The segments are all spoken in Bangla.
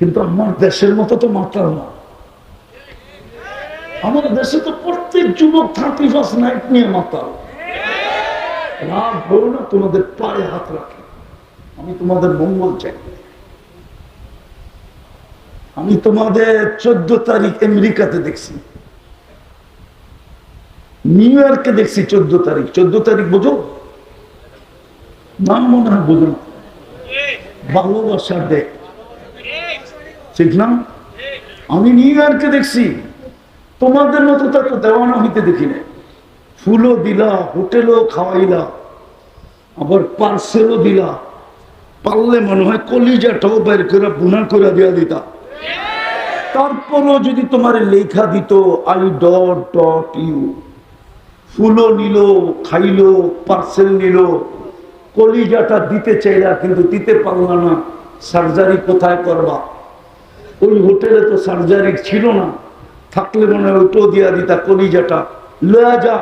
কিন্তু আমার দেশের মতো তো মাতাল না। আমার দেশে তো প্রত্যেক যুবক থার্টি ফার্স্ট নাইট নিয়ে মাতাল। রাগ হলো না তোমাদের পায়ে হাত রাখে। আমি তোমাদের মঙ্গল চাই। আমি তোমাদের চোদ্দ তারিখ আমেরিকাতে দেখছি। নিউ ইয়র্কে দেখছি চোদ্দ তারিখ। চোদ্দ তারিখ বোঝো? নাম মনে হয় বোঝো না। ভালোবাসার দেখ। ঠিক না? আমি নিউ ইয়র্কে দেখছি। তোমাদের মতো তা তো দেওয়ানা হইতে দেখি না ফুলও দিলা, হোটেলও খাওয়াইলা, আবার পার্সেলও দিলা। পারলে মনে হয় কলিজাটাও বের করে, বুনা করে দিয়া দিতা। তারপরও যদি তোমার লেখা দিত আই ডট ডট ইউ ফুলও নিল, খাইলো পার্সেল নিল। কলিজাটা দিতে চাইলা, কিন্তু দিতে পারলা না। সার্জারি কোথায় করবা? ওই হোটেলে তো সার্জারি ছিল না। থাকলে মনে হয় ওইটাও দিয়া দিতা কলিজাটা লয়া যা।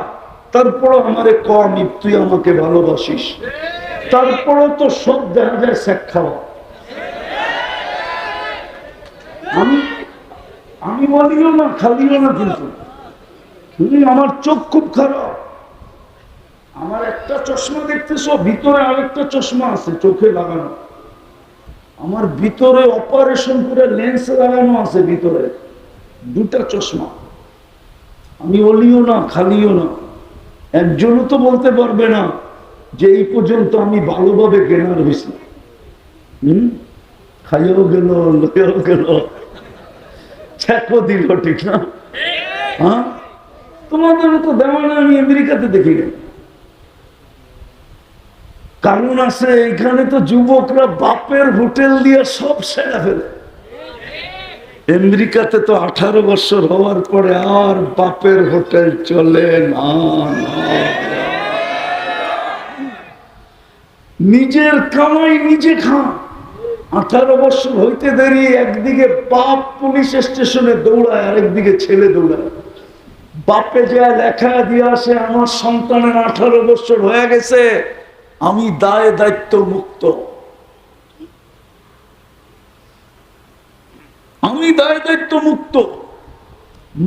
তারপরও আমারে কম তুই আমাকে ভালোবাসিস। তারপরও তো সব দেখা যায় শেখ খাওয়া। আমি আমি বলিও না, খালিও না কিন্তু। আমার চোখ খুব খারাপ। আমার একটা চশমা দেখতেছো, ভিতরে আরেকটা চশমা আছে, চোখে লাগানো। আমার ভিতরে অপারেশন করে লেন্স লাগানো আছে ভিতরে। দুটা চশমা। আমি অলিও না, খালিও না। একজনও তো বলতে পারবে না যে এই পর্যন্ত আমি ভালোভাবে জ্ঞানার হয়েছি। হম? খাইও গেল লইও গেল। চেকও দিল ঠিক না? হ্যাঁ? তোমাদের তো দেওয়া না আমি আমেরিকাতে দেখি নাই। কারণ আছে, এখানে তো যুবকরা বাপের হোটেল দিয়ে সব সেরা ফেলে। আমেরিকাতে তো আঠারো বছর হওয়ার পরে আর বাপের হোটেল চলে না। নিজের কামাই নিজে খান। আঠারো বছর হইতে দেরি, একদিকে বাপ পুলিশ স্টেশনে দৌড়ায়, আরেকদিকে ছেলে দৌড়ায়। বাপে যা লেখা দিয়ে আসে, আমার সন্তানের আঠারো বছর হয়ে গেছে। আমি দায় দায়িত্ব মুক্ত আমি দায় দায়িত্ব মুক্ত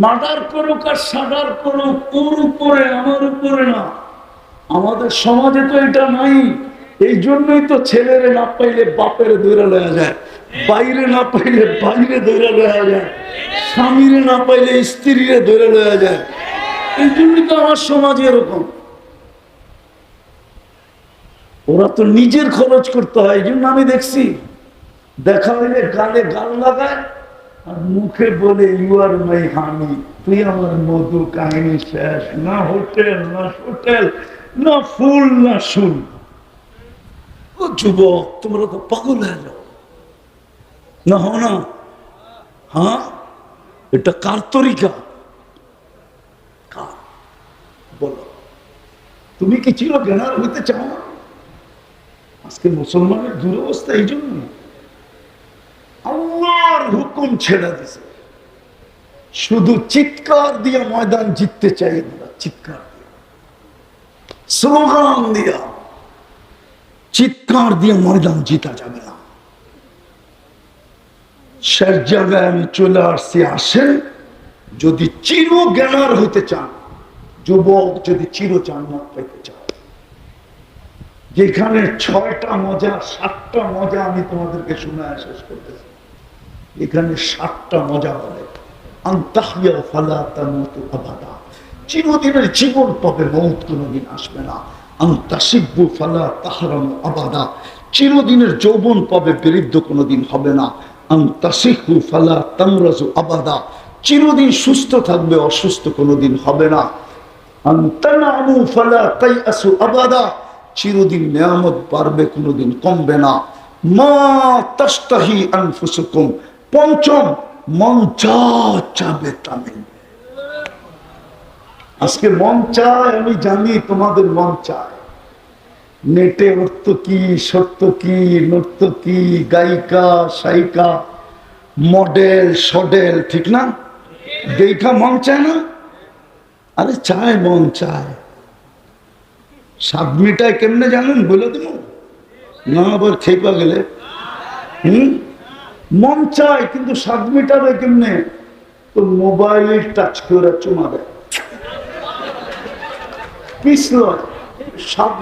মার্ডার করুক আর সাডার করুক, ওর উপরে, আমার উপরে না। আমাদের সমাজে তো এটা নাই। এই জন্যই তো ছেলেরে না পাইলে বাপের দৌড়া লয়া যায়, বাইরে না পাইলে বাইরে দৌড়া লয়া যায়, স্বামীরে না পাইলে স্ত্রীরে দৌড়া লয়া যায়। এই জন্যই তো আমার সমাজ এরকম। ওরা তো নিজের খরচ করতে হয়, এই জন্য আমি দেখছি দেখা হইলে গালে গাল লাগায় আর মুখে বলে ইউ আর মাই হানি তুই আমার মধু কাহিনী শেষ। না হোটেল না হোটেল, না ফুল, না শুল। ও যুবক, তোমরা তো পাগল যাও। না হো না। হ্যাঁ? এটা কার তরিকা? কার? বলো। তুমি কি চির জ্ঞানার হইতে চাও না? আজকে মুসলমানের দুরবস্থা এই জন্য। আল্লাহর হুকুম ছেড়ে দিছে। শুধু চিৎকার দিয়ে ময়দান জিততে চাই না, চিৎকার স্লোগান দিয়া, চিৎকার দিয়ে ময়দান জিতা যাবে না। শেষ জায়গায় আমি চলে আসছি, আসেন, যদি চির জ্ঞানার হইতে চান, যুবক যদি চির জান্নাত পেতে চান। যেখানে ছয়টা মজা, সাতটা মজা আমি তোমাদেরকে শোনা শেষ করতেছি। এখানে সাতটা মজা আবাদা চিরদিনের জীবন পাবে মৌত কোনোদিন আসবে না। ফালা আবাদা চিরদিনের যৌবন পাবে বৃদ্ধ কোনোদিন হবে না। আন্তাসিহু ফালা আবাদা চিরদিন সুস্থ থাকবে, অসুস্থ কোনোদিন হবে না। আন্তানামু ফালা আবাদা চিরদিন নিয়ামত বাড়বে, কোনোদিন কমবে না। মা জানি তোমাদের মন চায়। নেটে কি সত্য কি নৃত্য কি, গায়িকা, সায়িকা, মডেল, সডেল, ঠিক না? দেখা মন চায় না, আরে চায় মন চায়। সাত মিটায় কেমনে জানেন বলে দেব না, আবার খেপা গেলে। হুম? মন চায়, কিন্তু সাত মিটারে কেমনে? তো মোবাইল টাচ করে চুমা দেয় পিছল সাত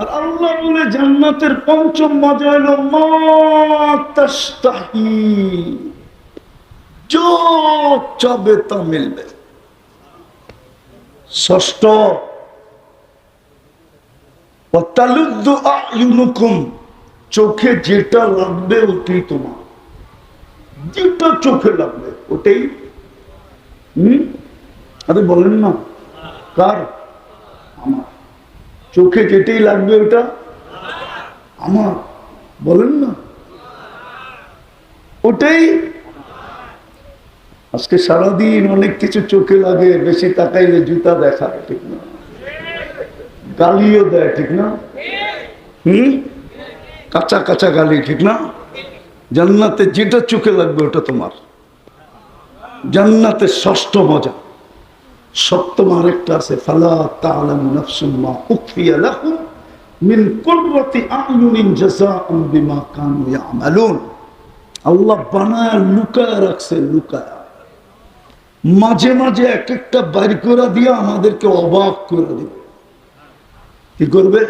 আর আল্লাহ বলে, জান্নাতের পঞ্চম মজা চাবে তা মিলবে। ষষ্ঠ চোখে যেটা লাগবে ওটাই তোমার। যেটা চোখে লাগবে ওটাই হম? আরে বলেন না। কার? আমার। চোখে যেটাই লাগবে ওটা? আমার। বলেন না। ওটাই আজকে সারাদিন অনেক কিছু চোখে লাগে, বেশি তাকাইলে জুতা দেখা ঠিক না? গালিও দেয়, ঠিক না? হুম? কাঁচা কাঁচা গালি, ঠিক না? জান্নাতে যেটা চোখে লাগবে ওটা তোমার। জান্নাতের ষষ্ঠ মজা। সপ্তম আরেকটা আছে, ফালা তাআলামু নাফসুম মা উখফিয়া লাহুম মিন কুররাতি আয়ুনিন বিমা কানু ইয়ামালুন। আল্লাহ বানায় লুকায় রাখছে, লুকায়। মাঝে মাঝে এক একটা বাইর করে দিয়ে আমাদেরকে অবাক করে দিবে। কি করবে?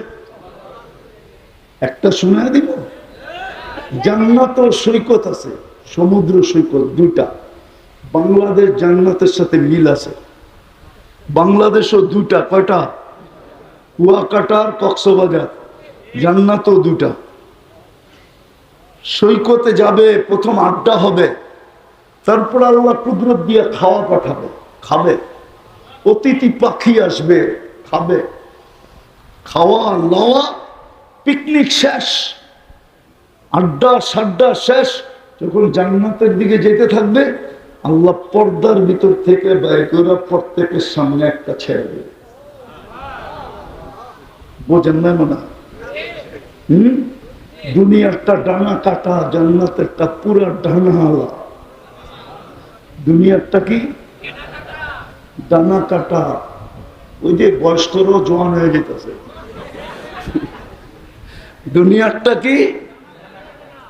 একটা শোনায় দিব? জান্নাত সৈকত আছে, সমুদ্র সৈকত দুইটা। বাংলাদেশ জান্নাতের সাথে মিল আছে। বাংলাদেশও দুইটা, কয়টা? কুয়াকাটার কক্সবাজার। জান্নাতও দুটা সৈকতে যাবে, প্রথম আড্ডা হবে। তারপর আল্লাহ কুদরত দিয়ে খাওয়া পাঠাবে, খাবে। অতিথি পাখি আসবে, খাবে। খাওয়া, লওয়া পিকনিক শেষ। আড্ডা, সাড্ডা শেষ। যখন জান্নাতের দিকে যেতে থাকবে, আল্লাহ পর্দার ভিতর থেকে ব্যয় করে প্রত্যেকের সামনে একটা ছেড়ে দেবে। বোঝেন না মনে? হম? দুনিয়ারটা ডানা কাটা, জান্নাতেরটা পুরা ডানা আলা দুনিয়ারটা কি? ডানা কাটা। ওই যে বয়স্করও জোয়ান হয়ে যেতেছে। দুনিয়ারটা কি?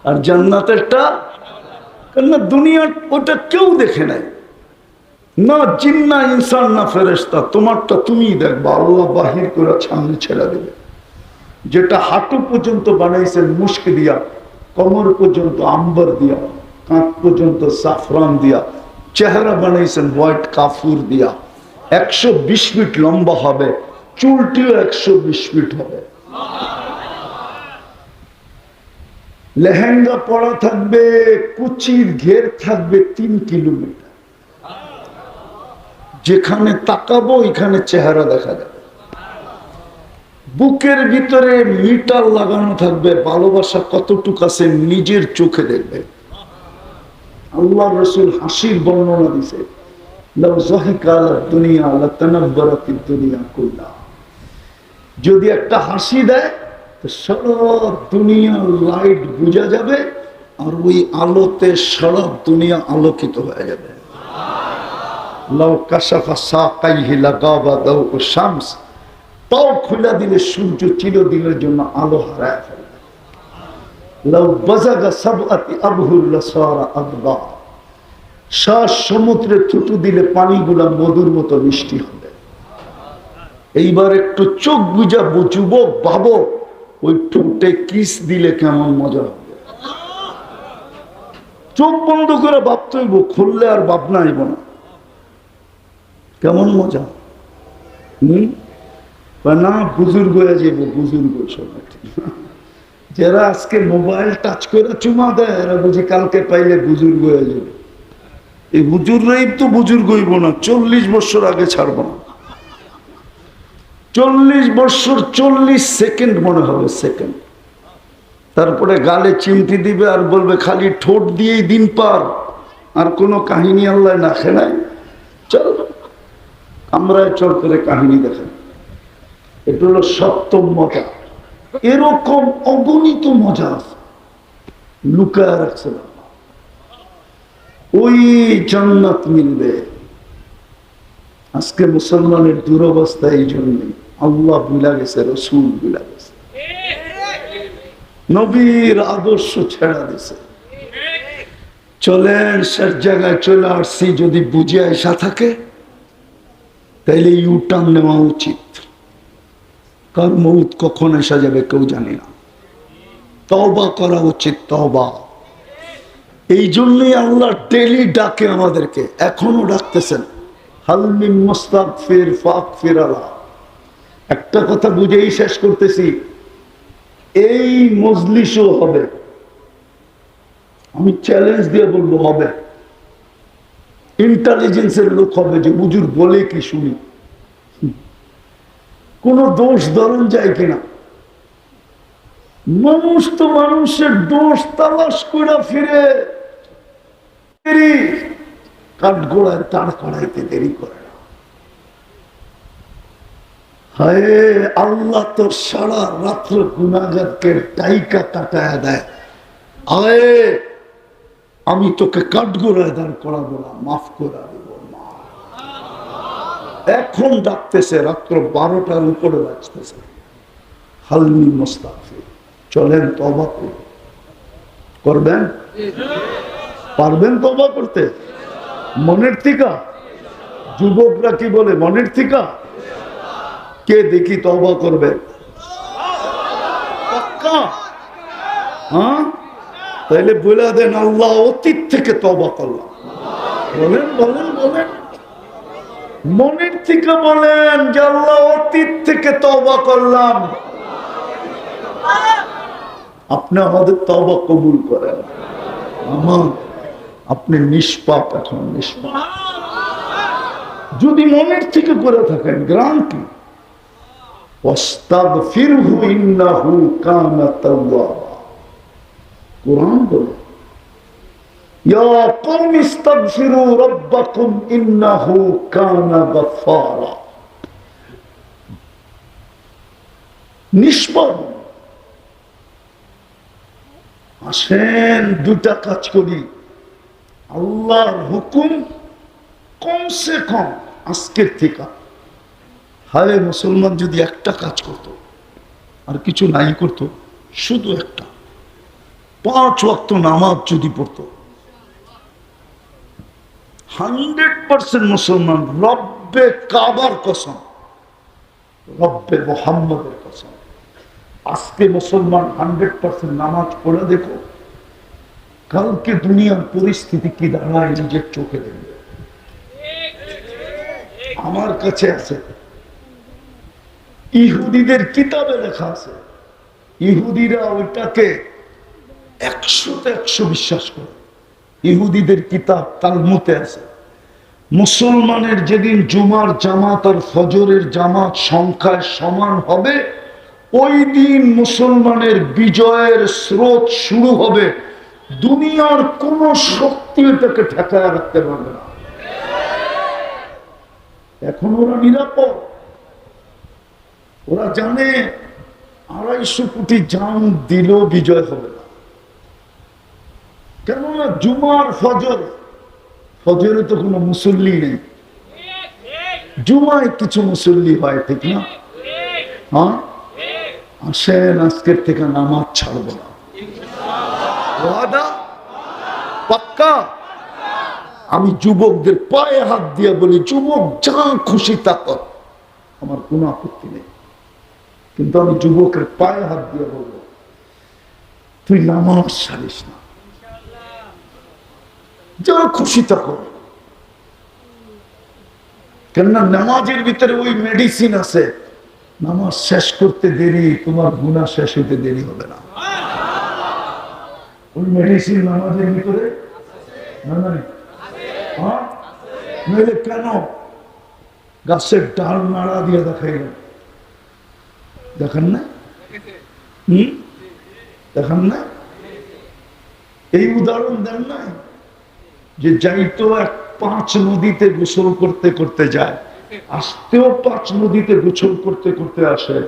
আর জান্নাতেরটা? কেননা দুনিয়ার ওটা কেউ দেখে নাই। না জিন্না ইনসান, না ফেরেস্তা তোমারটা তুমিই দেখবা। আল্লাহ বাহির করে সামনে ছেড়ে দেবে। যেটা হাঁটু পর্যন্ত বানাইছেন মুস্ক দিয়া, কমর পর্যন্ত আম্বার দিয়া, কাঁধ পর্যন্ত সাফরান দিয়া চেহারা বানাইছেন হোয়াইট কাফুর দিয়া। একশো বিশ ফিট লম্বা হবে, চুলটিও একশো বিশ ফিট হবে। লেহেঙ্গা পরা থাকবে, কুচির ঘের থাকবে তিন কিলোমিটার। যেখানে তাকাবো, ওইখানে চেহারা দেখা যাবে। বুকের ভিতরে মিটার লাগানো থাকবে, ভালোবাসা কতটুক আছে নিজের চোখে দেখবে। আল্লাহ রসুল হাসির বর্ণনা দিছে দুনিয়া দুনিয়া যদি একটা হাসি দেয়, তো সারা দুনিয়ার লাইট বুঝা যাবে, আর ওই আলোতে সারা দুনিয়া আলোকিত হয়ে যাবে। তাও খুলে দিলে সূর্য চিরদিনের জন্য আলো হারায় শ্বাস সমুদ্রে থুতু দিলে পানিগুলা মধুর মতো মিষ্টি হবে। এইবার একটু চোখ বুঝা যুবক ভাবো, ওই ঠোঁটে কিস দিলে কেমন মজা হবে। চোখ বন্ধ করে ভাবতে হইব, খুললে আর ভাবনা আইব না। কেমন মজা? হম? না, বুজুর্গ যাব বুজুর্গ সময় যারা আজকে মোবাইল টাচ করে চুমা দেয়, এরা বুঝি কালকে পাইলে বুজুর্গ হয়ে যাবে। এই বুজুর্গরাই তো বুজুর্গ হইব না, চল্লিশ বছর আগে ছাড়বো না। চল্লিশ বছর, চল্লিশ সেকেন্ড মনে হবে, সেকেন্ড। তারপরে গালে চিমটি দিবে আর বলবে, খালি ঠোঁট দিয়েই দিন পার, আর কোনো কাহিনী আল্লাহ না খেলায় চল, আমরাই চল করে কাহিনী দেখেন এটা হলো সপ্তম মজা। এরকম অগণিত মজা আছে। লুকায় রাখছে ওই জান্নাত মিলবে। আজকে মুসলমানের দুরবস্থা এই জন্যই। আল্লাহ বিলা গেছে, রসুল বিলা গেছে। নবীর আদর্শ ছেড়া দিছে। চলেন শেষ জায়গায় চলে আসছি, যদি বুঝে আসা থাকে, তাইলে ইউটার্ন নেওয়া উচিত। কার মৌত কখন আসা যাবে কেউ জানি না। তবা করা উচিত তবা এই জন্যই আল্লাহ ডেলি ডাকে আমাদেরকে, এখনও ডাকতেছেন। হালমি মোস্তাক ফির ফির আলা একটা কথা বুঝেই শেষ করতেছি, এই মজলিসও হবে। আমি চ্যালেঞ্জ দিয়ে বলব, হবে। ইন্টেলিজেন্সের লোক হবে যে বুজুর বলে কি শুনি? কোন দোষ ধরন যায় কিনা? মানুষ তো মানুষের দোষ তালাশ করে ফিরে। কাঠগোড়ায় তার কড়াইতে দেরি করে হায়, আল্লাহ তো সারা রাত্র গুণাগারকে টাইকা কাটায় দেয়। আয়, আমি তোকে কাঠগোড়ায় দাঁড় করাবো না, মাফ করে দেবো না এখন ডাকতেছে, রাত্র বারোটার উপরে বাঁচতেছে হালমি মোস্তাফি চলেন তবা করবেন? পারবেন তবা করতে? মনের থিকা? যুবকরা কি বলে, মনের থিকা? কে দেখি তবা করবে? হ্যাঁ? তাইলে বলে দেন, আল্লাহ অতীত থেকে তবা করলাম। বলেন বলেন বলেন। মনের থেকে বলেন যে আল্লাহ অতীত থেকে তবা করলাম। আপনি আমাদের তবা কবুল করেন। আমার, আপনি নিষ্পাপ এখন, নিষ্পাপ। যদি মনের থেকে করে থাকেন, গ্রাম কি? কোরআন বলে আসেন দুটা কাজ করি। আল্লাহর হুকুম কমসে কম আজকের থেকে। হায় মুসলমান, যদি একটা কাজ করত, আর কিছু নাই করত, শুধু একটা। পাঁচ ওয়াক্ত নামাজ যদি পড়তো হান্ড্রেড পার্সেন্ট মুসলমান রব্বে কাবার কসম, রব্বে মোহাম্মদের কসম। আজকে মুসলমান হান্ড্রেড পার্সেন্ট নামাজ পড়ে দেখো, কালকে দুনিয়ার পরিস্থিতি কি দাঁড়ায় নিজের চোখে দেখবে। আমার কাছে আছে, ইহুদিদের কিতাবে লেখা আছে, ইহুদিরা ওইটাকে একশোতে একশো বিশ্বাস করে। ইহুদিদের কিতাব তালমুতে আছে। মুসলমানের যেদিন জুমার জামাত আর ফজরের জামাত সংখ্যায় সমান হবে, ওই দিন মুসলমানের বিজয়ের স্রোত শুরু হবে। দুনিয়ার কোন শক্তি এটাকে ঠেকায় রাখতে পারবে না। এখন ওরা নিরাপদ। ওরা জানে, আড়াইশো কোটি জান দিলেও বিজয় হবে কেননা জুমার ফজর, ফজরে তো কোনো মুসল্লি নেই। জুমায় কিছু মুসল্লি হয়, ঠিক না? হ্যাঁ? আসেন, আজকের থেকে নামাজ ছাড়বো না। পাক্কা? আমি যুবকদের পায়ে হাত দিয়ে বলি, যুবক, যা খুশি তা কর। আমার কোনো আপত্তি নেই। কিন্তু আমি যুবকের পায়ে হাত দিয়ে বলব, তুই নামাজ ছাড়িস না। যা খুশি কর। কেননা নামাজের ভিতরে ওই মেডিসিন আছে। নামাজ শেষ করতে দেরি, তোমার গুণা শেষ হইতে দেরি হবে না। ওই মেডিসিন নামাজের ভিতরে হ্যাঁ? কেন? গাছের ডাল নাড়া দিয়ে দেখাইল। দেখেন না? হম? দেখেন না? এই উদাহরণ দেন না যে যাইতো এক পাঁচ নদীতে গোসল করতে করতে যায়, আসতেও পাঁচ নদীতে গোসল করতে করতে আসে।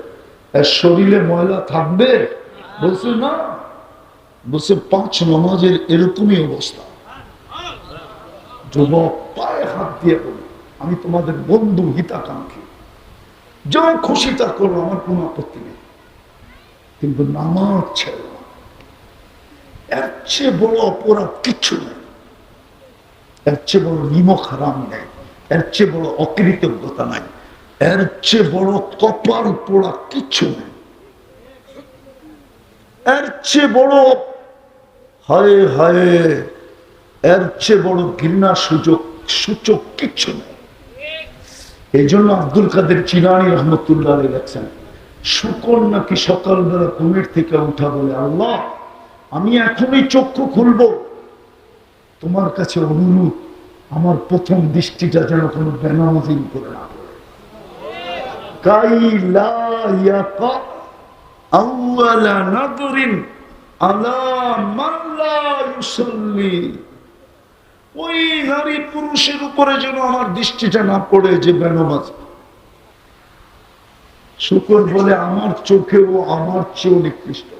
শরীরে ময়লা থাকবে? বলছে, না। বলছে, পাঁচ নামাজের এরকমই অবস্থা। যুবক পায়ে হাত দিয়ে বলি, আমি তোমাদের বন্ধু হিতাকাঙ্ক্ষী। যা খুশি তা করো, আমার কোনো আপত্তি নেই। কিন্তু নামাজ ছেড়ে এর চেয়ে বড় অপরাধ কিচ্ছু নেই। এর চেয়ে বড় নিমক হারাম নেই, এর চেয়ে বড় অকৃতজ্ঞতা নাই, এর চেয়ে বড় কপাল পোড়া কিচ্ছু নেই। এর চেয়ে বড় হায় হায়, এর চেয়ে বড় ঘৃণা সুযোগ সূচক কিচ্ছু নেই। এই জন্য আব্দুল কাদের চিলানি রহমতুল্লাহ লেখছেন শুকর নাকি সকালবেলা ঘুমের থেকে উঠা বলে, আল্লাহ, আমি এখনই চক্ষু খুলবো। তোমার কাছে অনুরোধ, আমার প্রথম দৃষ্টিটা যেন কোনো বেনামাজিন করে না। ওই পুরুষের উপরে যেন আমার দৃষ্টিটা না পড়ে যে শুকর বলে আমার চোখেও আমার চেয়েও নিকৃষ্ট।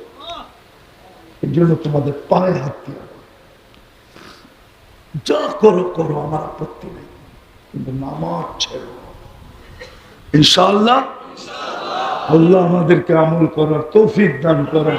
এই জন্য তোমাদের পায়ে হাত দিয়া যা করো করো, আমার আপত্তি নেই। কিন্তু নামাজ ছেড়ো। ইনশাল্লাহ আল্লাহ আমাদেরকে আমল করার তৌফিক দান করেন।